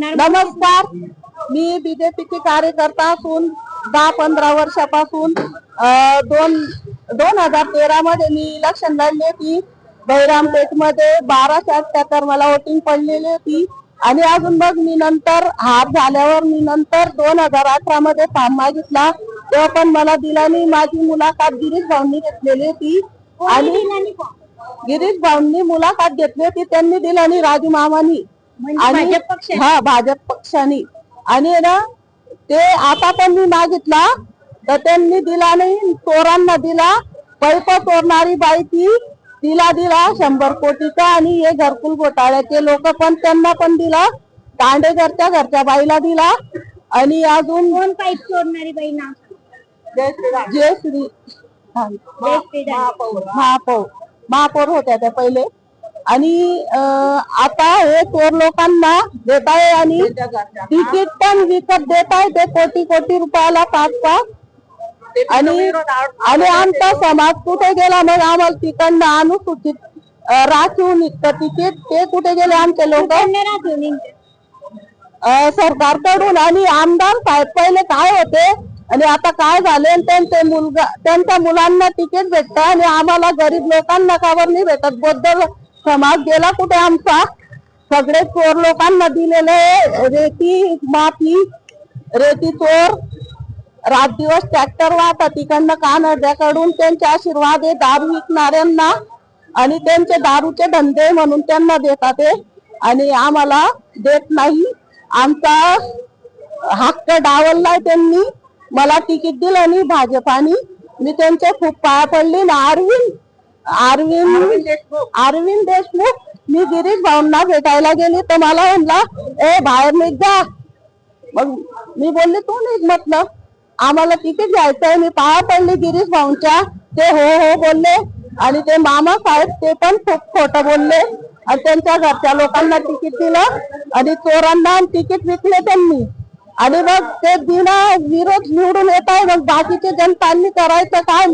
सांगणार नमस्कार. मी बीजेपीची कार्यकर्ता असून दहा पंधरा वर्षापासून दोन दोन हजार तेरा मध्ये मी इलेक्शन लढली होती. बहिरामपेठमध्ये बाराशे अठ्याहत्तर मला वोटिंग पडलेली होती. आणि अजून मग मी नंतर हार झाल्यावर मी नंतर दोन हजार अठरा मध्ये फॉर्म मागितला. तेव्हा पण मला दिला नाही. माझी मुलाखत गिरीश भाऊंनी घेतलेली होती. आणि गिरीश भाऊंनी मुलाखत घेतली होती. त्यांनी दिला आणि राजू मामानी. म्हणजे पक्ष हा भाजप पक्षाने आणि ना ते आता पण मी मागितला तर त्यांनी दिला नाही चोरांना दिला पैप चोरणारी बाई ती तिला दिला शंभर कोटीचा आणि हे घरकुल घोटाळ्याचे लोक पण त्यांना पण दिला दांडेकरच्या घरच्या बाईला दिला आणि अजून कोण पाईप चोरणारी बाई ना जय श्री. महापौर. महापौर. महापौर होत्या त्या पहिले. आणि आता हे चोर लोकांना देत आहे आणि तिकीट पण विकत देत आहे ते कोटी कोटी रुपयाला पाच पाच आणि आणि आमचा समाज कुठे गेला? मग आम्हाला तिकडनं अनुसूचित राखीव निघतं तिकीट. ते कुठे गेले आमचे लोक? सरकारकडून. आणि आमदार साहेब पहिले काय होते? आणि आता काय झाले? त्यांचे मुलगा त्यांच्या मुलांना तिकीट भेटत आणि आम्हाला गरीब लोकांना कावर नाही भेटत? बद्दल समाज गेला कुठे आमचा? सगळे चोर लोकांना दिलेले रेती माफी रेती चोर. रात दिवस ट्रॅक्टर वाहतात. तिकडनं कानड्याकडून त्यांचे आशीर्वाद आहे दारू विकणाऱ्यांना. आणि त्यांचे दारूचे धंदे म्हणून त्यांना देतात ते आणि आम्हाला देत नाही. आमचा हक्क डावललाय त्यांनी. मला तिकीट दिलं आणि भाजपानी. मी त्यांचे खूप पाया पडली. ना अरविंद अरविंद अरविंद देशमुख. मी गिरीश भाऊंना भेटायला गेली. तर मला म्हणला ए बाहेर निघ जा. मग मी बोलले तू नाही म्हटलं. आम्हाला तिकीट घ्यायचंय मी पाया पडली गिरीश भाऊंच्या. ते हो हो बोलले. आणि ते मामा साहेब ते पण खूप खोटं बोलले. आणि त्यांच्या घरच्या लोकांना तिकीट दिलं. आणि चोरांना तिकीट विकले त्यांनी. आणि मग ते दिना विरोध निवडून येत आहे. मग बाकीचे जनतांनी करायचं काय?